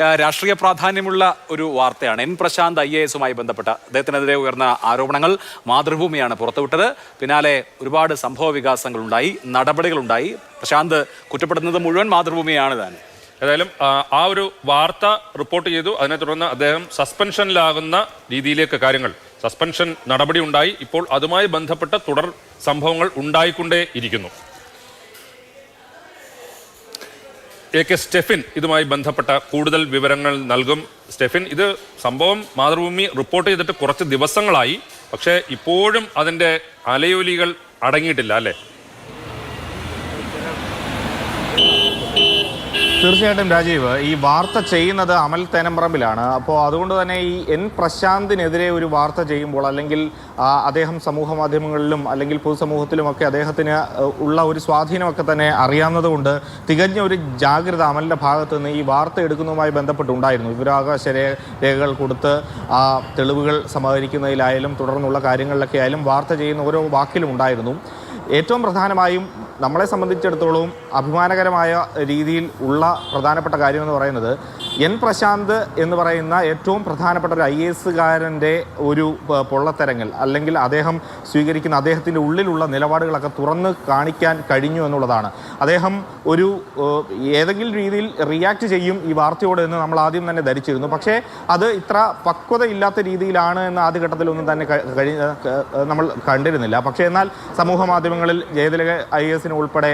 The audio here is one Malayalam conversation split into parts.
രാഷ്ട്രീയ പ്രാധാന്യമുള്ള ഒരു വാർത്തയാണ്. എൻ പ്രശാന്ത് ഐ എ എസുമായി ബന്ധപ്പെട്ട അദ്ദേഹത്തിനെതിരെ ഉയർന്ന ആരോപണങ്ങൾ മാതൃഭൂമിയാണ് പുറത്തുവിട്ടത്. പിന്നാലെ ഒരുപാട് സംഭവ വികാസങ്ങളുണ്ടായി നടപടികളുണ്ടായി. പ്രശാന്ത് കുറ്റപ്പെടുന്നത് മുഴുവൻ മാതൃഭൂമിയാണ് താൻ. ഏതായാലും ആ ഒരു വാർത്ത റിപ്പോർട്ട് ചെയ്തു. അതിനെ തുടർന്ന് അദ്ദേഹം സസ്പെൻഷനിലാകുന്ന രീതിയിലേക്ക് കാര്യങ്ങൾ സസ്പെൻഷൻ നടപടി ഉണ്ടായി. ഇപ്പോൾ അതുമായി ബന്ധപ്പെട്ട തുടർ സംഭവങ്ങൾ ഉണ്ടായിക്കൊണ്ടേ ഇരിക്കുന്നു എ കെ സ്റ്റെഫിൻ ഇതുമായി ബന്ധപ്പെട്ട കൂടുതൽ വിവരങ്ങൾ നൽകും. സ്റ്റെഫിൻ ഇത് സംഭവം മാതൃഭൂമി റിപ്പോർട്ട് ചെയ്തിട്ട് കുറച്ച് ദിവസങ്ങളായി. പക്ഷേ ഇപ്പോഴും അതിന്റെ അലയൊലികൾ അടങ്ങിയിട്ടില്ല അല്ലേ? തീർച്ചയായിട്ടും രാജീവ് ഈ വാർത്ത ചെയ്യുന്നത് അമൽ തേനമ്പ്രമ്പിലാണ്. അപ്പോൾ അതുകൊണ്ട് തന്നെ ഈ എൻ പ്രശാന്തിനെതിരെ ഒരു വാർത്ത ചെയ്യുമ്പോൾ അല്ലെങ്കിൽ അദ്ദേഹം സമൂഹ മാധ്യമങ്ങളിലും അല്ലെങ്കിൽ പൊതുസമൂഹത്തിലുമൊക്കെ അദ്ദേഹത്തിന് ഉള്ള ഒരു സ്വാധീനമൊക്കെ തന്നെ അറിയാവുന്നതുകൊണ്ട് തികഞ്ഞ ഒരു ജാഗ്രത അമലിന്റെ ഭാഗത്ത് നിന്ന് ഈ വാർത്ത എടുക്കുന്നതുമായി ബന്ധപ്പെട്ടുണ്ടായിരുന്നു. വിവരാവകാശ രേഖകൾ കൊടുത്ത് ആ തെളിവുകൾ സമാഹരിക്കുന്നതിലായാലും തുടർന്നുള്ള കാര്യങ്ങളിലൊക്കെ ആയാലും വാർത്ത ചെയ്യുന്ന ഓരോ വാക്കിലും ഉണ്ടായിരുന്നു. ഏറ്റവും പ്രധാനമായും നമ്മളെ സംബന്ധിച്ചിടത്തോളം അഭിമാനകരമായ രീതിയിൽ ഉള്ള പ്രധാനപ്പെട്ട കാര്യം എന്ന് പറയുന്നത് എൻ പ്രശാന്ത് എന്ന് പറയുന്ന ഏറ്റവും പ്രധാനപ്പെട്ട ഒരു ഐ എസുകാരന്റെ ഒരു പൊള്ളത്തരങ്ങൾ അല്ലെങ്കിൽ അദ്ദേഹം സ്വീകരിക്കുന്ന അദ്ദേഹത്തിന്റെ ഉള്ളിലുള്ള നിലപാടുകളൊക്കെ തുറന്ന് കാണിക്കാൻ കഴിഞ്ഞു എന്നുള്ളതാണ്. അദ്ദേഹം ഒരു ഏതെങ്കിലും രീതിയിൽ റിയാക്ട് ചെയ്യും ഈ വാർത്തയോട് എന്ന് നമ്മൾ ആദ്യം തന്നെ ധരിച്ചിരുന്നു. പക്ഷേ അത് ഇത്ര പക്വതയില്ലാത്ത രീതിയിലാണ് എന്ന് ആദ്യഘട്ടത്തിലൊന്നും തന്നെ കഴിഞ്ഞ കഴി നമ്മൾ കണ്ടിരുന്നില്ല. പക്ഷേ എന്നാൽ സമൂഹ മാധ്യമങ്ങളിൽ ജയതിലക ഐ എസിന് ഉൾപ്പെടെ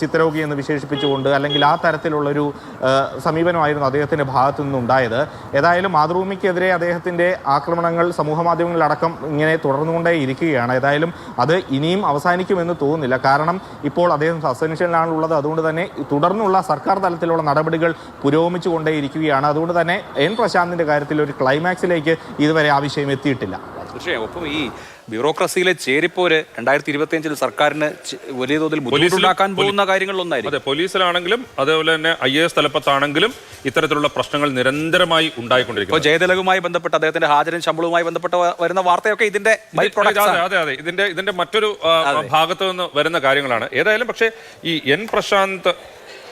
ചിത്രരോഗി എന്ന് വിശേഷിപ്പിച്ചുകൊണ്ട് അല്ലെങ്കിൽ ആ തരത്തിലുള്ളൊരു സമീപനമായിരുന്നു അദ്ദേഹത്തിന്റെ ഭാഗത്തു നിന്നുണ്ടായത് ഏതായാലും മാതൃഭൂമിക്കെതിരെ അദ്ദേഹത്തിന്റെ ആക്രമണങ്ങൾ സമൂഹ മാധ്യമങ്ങളിലടക്കം ഇങ്ങനെ തുടർന്നുകൊണ്ടേ ഇരിക്കുകയാണ്. ഏതായാലും അത് ഇനിയും അവസാനിക്കുമെന്ന് തോന്നുന്നില്ല. കാരണം ഇപ്പോൾ അദ്ദേഹം സസ്പെൻഷനിലാണുള്ളത്. അതുകൊണ്ട് തന്നെ തുടർന്നുള്ള സർക്കാർ തലത്തിലുള്ള നടപടികൾ പുരോഗമിച്ചു കൊണ്ടേ ഇരിക്കുകയാണ് അതുകൊണ്ട് തന്നെ എൻ പ്രശാന്തിന്റെ കാര്യത്തിൽ ഒരു ക്ലൈമാക്സിലേക്ക് ഇതുവരെ ആ വിഷയം എത്തിയിട്ടില്ല. തീർച്ചയായും. ഒപ്പം ഈ ബ്യൂറോക്രസിയിലെ ചേരിപ്പോര് രണ്ടായിരത്തി ഇരുപത്തി അഞ്ചിൽ സർക്കാരിന് വലിയ തോതിൽ ബുദ്ധിമുട്ടുണ്ടാക്കാൻ പോകുന്ന കാര്യങ്ങളിലൊന്നായിരുന്നു അതെ പോലീസിലാണെങ്കിലും അതേപോലെ തന്നെ ഐ എ എസ് തലപ്പത്താണെങ്കിലും ഇത്തരത്തിലുള്ള പ്രശ്നങ്ങൾ നിരന്തരമായി ഇപ്പോൾ ഉണ്ടായിക്കൊണ്ടിരിക്കുന്നു ജയതിലകുമായി ബന്ധപ്പെട്ട് അദ്ദേഹത്തിന്റെ ഹാജരും ശമ്പളവുമായി ബന്ധപ്പെട്ട് വരുന്ന വാർത്തയൊക്കെ ഇതിന്റെ അതെ അതെ ഇതിന്റെ ഇതിന്റെ മറ്റൊരു ഭാഗത്ത് നിന്ന് വരുന്ന കാര്യങ്ങളാണ്. ഏതായാലും പക്ഷേ ഈ എൻ പ്രശാന്ത്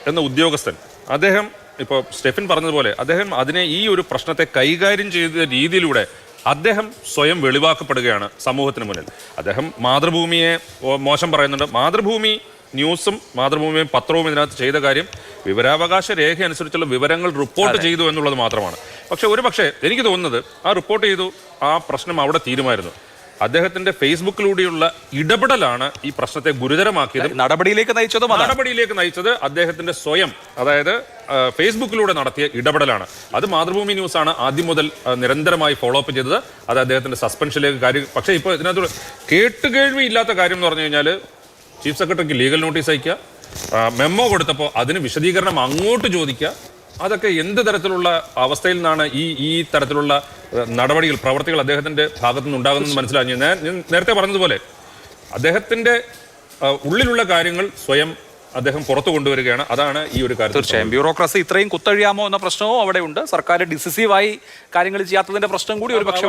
എന്ന ഉദ്യോഗസ്ഥൻ അദ്ദേഹം ഇപ്പോൾ സ്റ്റെഫിൻ പറഞ്ഞതുപോലെ അദ്ദേഹം അതിനെ ഈ ഒരു പ്രശ്നത്തെ കൈകാര്യം ചെയ്ത രീതിയിലൂടെ അദ്ദേഹം സ്വയം വെളിവാക്കപ്പെടുകയാണ് സമൂഹത്തിന് മുന്നിൽ. അദ്ദേഹം മാതൃഭൂമിയെ മോശം പറയുന്നുണ്ട്. മാതൃഭൂമി ന്യൂസും മാതൃഭൂമിയും പത്രവും ഇതിനകത്ത് ചെയ്ത കാര്യം വിവരാവകാശ രേഖ അനുസരിച്ചുള്ള വിവരങ്ങൾ റിപ്പോർട്ട് ചെയ്തു എന്നുള്ളത് മാത്രമാണ്. പക്ഷെ ഒരു പക്ഷേ എനിക്ക് തോന്നുന്നത് ആ റിപ്പോർട്ട് ചെയ്തു ആ പ്രശ്നം അവിടെ തീരുമായിരുന്നു. അദ്ദേഹത്തിന്റെ ഫേസ്ബുക്കിലൂടെയുള്ള ഇടപെടലാണ് ഈ പ്രശ്നത്തെ ഗുരുതരമാക്കിയത്. നടപടിയിലേക്ക് നയിച്ചത് നടപടിയിലേക്ക് നയിച്ചത് അദ്ദേഹത്തിന്റെ സ്വയം അതായത് ഫേസ്ബുക്കിലൂടെ നടത്തിയ ഇടപെടലാണ്. അത് മാതൃഭൂമി ന്യൂസ് ആണ് ആദ്യം മുതൽ നിരന്തരമായി ഫോളോ അപ്പ് ചെയ്തത്. അത് അദ്ദേഹത്തിന്റെ സസ്പെൻഷനിലേക്ക് കാര്യം പക്ഷേ ഇപ്പോൾ ഇതിനകത്ത് കേട്ടുകേഴ്വി ഇല്ലാത്ത കാര്യം എന്ന് പറഞ്ഞു കഴിഞ്ഞാൽ ചീഫ് സെക്രട്ടറിക്ക് ലീഗൽ നോട്ടീസ് അയക്കുക മെമ്മോ കൊടുത്തപ്പോൾ അതിന് വിശദീകരണം അങ്ങോട്ട് ചോദിക്കുക അതൊക്കെ എന്ത് തരത്തിലുള്ള അവസ്ഥയിൽ നിന്നാണ് ഈ ഈ തരത്തിലുള്ള നടപടികൾ പ്രവർത്തികൾ അദ്ദേഹത്തിന്റെ ഭാഗത്തു നിന്ന് ഉണ്ടാകുന്നത് മനസ്സിലാക്കി ഞാൻ നേരത്തെ പറഞ്ഞതുപോലെ അദ്ദേഹത്തിന്റെ ഉള്ളിലുള്ള കാര്യങ്ങൾ സ്വയം അദ്ദേഹം പുറത്തു കൊണ്ടുവരികയാണ്. അതാണ് ഈ ഒരു കാര്യം തീർച്ചയായും. ബ്യൂറോക്രസി ഇത്രയും കുത്തഴിയാമോ എന്ന പ്രശ്നവും അവിടെ ഉണ്ട് സർക്കാർ ഡിസിസീവായി കാര്യങ്ങൾ ചെയ്യാത്തതിന്റെ പ്രശ്നം കൂടി ഒരു പക്ഷേ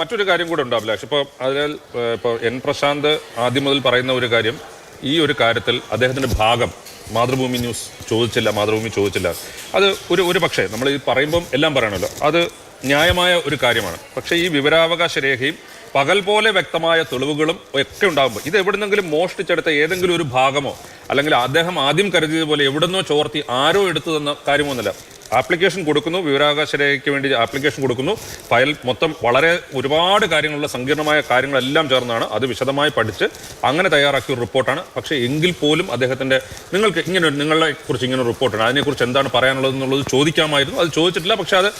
മറ്റൊരു കാര്യം കൂടെ ഉണ്ട് അഭിലാഷ്. ഇപ്പോൾ അതിനാൽ ഇപ്പോൾ എൻ പ്രശാന്ത് ആദ്യം മുതൽ പറയുന്ന ഒരു കാര്യം ഈ ഒരു കാര്യത്തിൽ അദ്ദേഹത്തിന്റെ ഭാഗം മാതൃഭൂമി ന്യൂസ് ചോദിച്ചില്ല മാതൃഭൂമി ചോദിച്ചില്ല. അത് ഒരു ഒരു പക്ഷേ നമ്മൾ ഈ പറയുമ്പം എല്ലാം പറയണമല്ലോ. അത് ന്യായമായ ഒരു കാര്യമാണ്. പക്ഷേ ഈ വിവരാവകാശ രേഖയും പകൽ പോലെ വ്യക്തമായ തെളിവുകളും ഒക്കെ ഉണ്ടാകുമ്പോൾ ഇത് എവിടുന്നെങ്കിലും മോഷ്ടിച്ചെടുത്ത ഏതെങ്കിലും ഒരു ഭാഗമോ അല്ലെങ്കിൽ അദ്ദേഹം ആദ്യം കരുതിയതുപോലെ എവിടുന്നോ ചോർത്തി ആരോ എടുത്തു തന്ന കാര്യമൊന്നുമില്ല. ആപ്ലിക്കേഷൻ കൊടുക്കുന്നു വിവരാവകാശ രേഖയ്ക്ക് വേണ്ടി ആപ്ലിക്കേഷൻ കൊടുക്കുന്നു. ഫയൽ മൊത്തം വളരെ ഒരുപാട് കാര്യങ്ങളുള്ള സങ്കീർണമായ കാര്യങ്ങളെല്ലാം ചേർന്നാണ് അത് വിശദമായി പഠിച്ച് അങ്ങനെ തയ്യാറാക്കിയ ഒരു റിപ്പോർട്ടാണ്. പക്ഷേ എങ്കിൽ പോലും അദ്ദേഹത്തിന്റെ നിങ്ങൾക്ക് ഇങ്ങനെ നിങ്ങളെ കുറിച്ച് ഇങ്ങനെ റിപ്പോർട്ടാണ് അതിനെക്കുറിച്ച് എന്താണ് പറയാനുള്ളത് എന്നുള്ളത് ചോദിക്കാമായിരുന്നു. അത് ചോദിച്ചിട്ടില്ല. പക്ഷേ അത്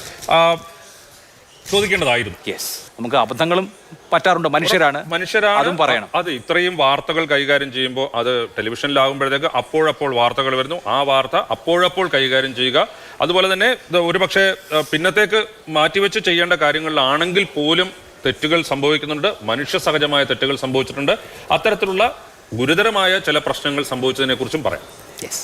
ചോദിക്കേണ്ടതായിരുന്നു. യെസ് നമുക്ക് അബദ്ധങ്ങളും പറ്റാറുണ്ട്. മനുഷ്യരാണ്. മനുഷ്യരാണ്. അതും പറയണം. അത് ഇത്രയും വാർത്തകൾ കൈകാര്യം ചെയ്യുമ്പോൾ അത് ടെലിവിഷനിലാകുമ്പോഴത്തേക്ക് അപ്പോഴപ്പോൾ വാർത്തകൾ വരുന്നു. ആ വാർത്ത അപ്പോഴപ്പോൾ കൈകാര്യം ചെയ്യുക. അതുപോലെ തന്നെ ഒരുപക്ഷെ പിന്നത്തേക്ക് മാറ്റിവെച്ച് ചെയ്യേണ്ട കാര്യങ്ങളിലാണെങ്കിൽ പോലും തെറ്റുകൾ സംഭവിക്കുന്നുണ്ട്. മനുഷ്യ സഹജമായ തെറ്റുകൾ സംഭവിച്ചിട്ടുണ്ട്. അത്തരത്തിലുള്ള ഗുരുതരമായ ചില പ്രശ്നങ്ങൾ സംഭവിച്ചതിനെ കുറിച്ചും പറയാം. യെസ്